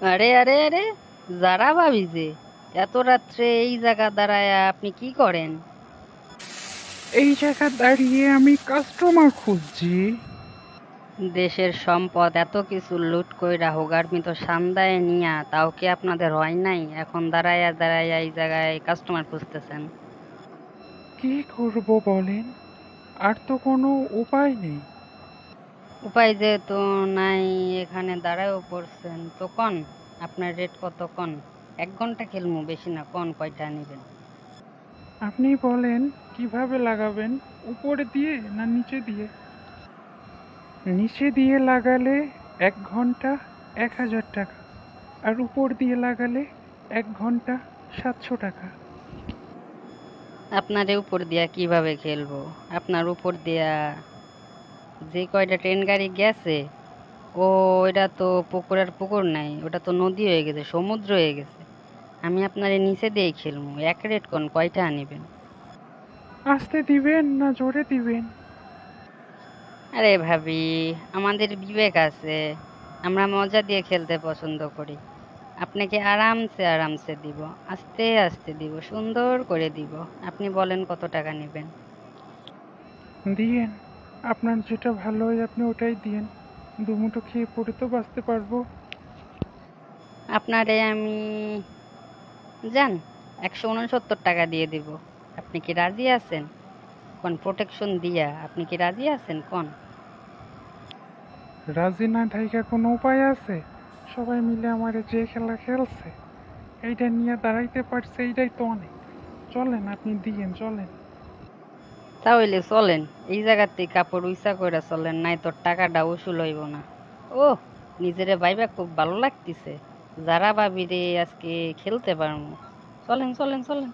আরে আরে আরে যারা ভাবি যে এত রাত্রে এই জায়গা দাঁড়ায় আপনি কি করেন? এই জায়গা দাঁড়িয়ে আমি কাস্টমার খুঁজছি। দেশের সম্পদ এত কিছু লুট কইরা হোগার্মি তো সান্দায় নিয়া তাও কি আপনাদের হয় নাই? এখন দাঁড়াইয়া দাঁড়াইয়া এই জায়গায় কাস্টমার খুঁজতেছেন। কি করব বলেন? আর তো কোনো উপায় নেই। উপায় যেহেতু নাই এখানে দাঁড়ায়ও পড়ছেন তো কন? আপনার রেট কত কন? এক ঘণ্টা খেলমু বেশি না কন কয়টা নেবেন? আপনি বলেন কীভাবে লাগাবেন? উপরে দিয়ে না নিচে দিয়ে? নিচে দিয়ে লাগালে এক ঘণ্টা এক হাজার টাকা আর উপর দিয়ে লাগালে এক ঘণ্টা সাতশো টাকা। আপনার উপর দিয়া কীভাবে খেলব? আপনার উপর দিয়া যে কয়টা ট্রেন গাড়ি গেছে ও এটা তো পুকুর আর পুকুর নাই ওটা তো নদী হয়ে গেছে সমুদ্র হয়ে গেছে। আমি আপনার নিচে দিয়েই খেলব এক রেট কোন কয়টা আনিবেন? আসতে দিবেন না জোরে দিবেন? আরে ভাবি আমাদের বিবেক আছে আমরা মজা দিয়ে খেলতে পছন্দ করি। আপনাকে আরামসে আরামসে দিব আস্তে আস্তে দিব সুন্দর করে দিব। আপনি বলেন কত টাকা নেবেন? দিয়েন। আপনার যেটা ভালো হয় আপনি ওটাই দিয়েন। দুমুটো খেয়ে পড়ে তো বাঁচতে পারব। আপনারে আমি যান একশো উনসত্তর টাকা দিয়ে দিব। আপনি কি রাজি আছেন? কোন প্রোটেকশন দিয়া? আপনি কি রাজি আছেন? কোন? রাজি না থাইকা কোনো উপায় আছে? সবাই মিলে আমার যে খেলা খেলছে। এইটা নিয়ে দাঁড়াইতে পারছে এইটাই তো অনেক। চলেন আপনি দিয়েন চলেন। তাহলে চলেন, এই জায়গাতে কাপড় উইসা করে চলেন নাই তোর টাকাটা উসুল হইব না। ও নিজেরে ভাইবা খুব ভালো লাগতেছে। যারা ভাবি রে আজকে খেলতে পারব চলেন চলেন চলেন।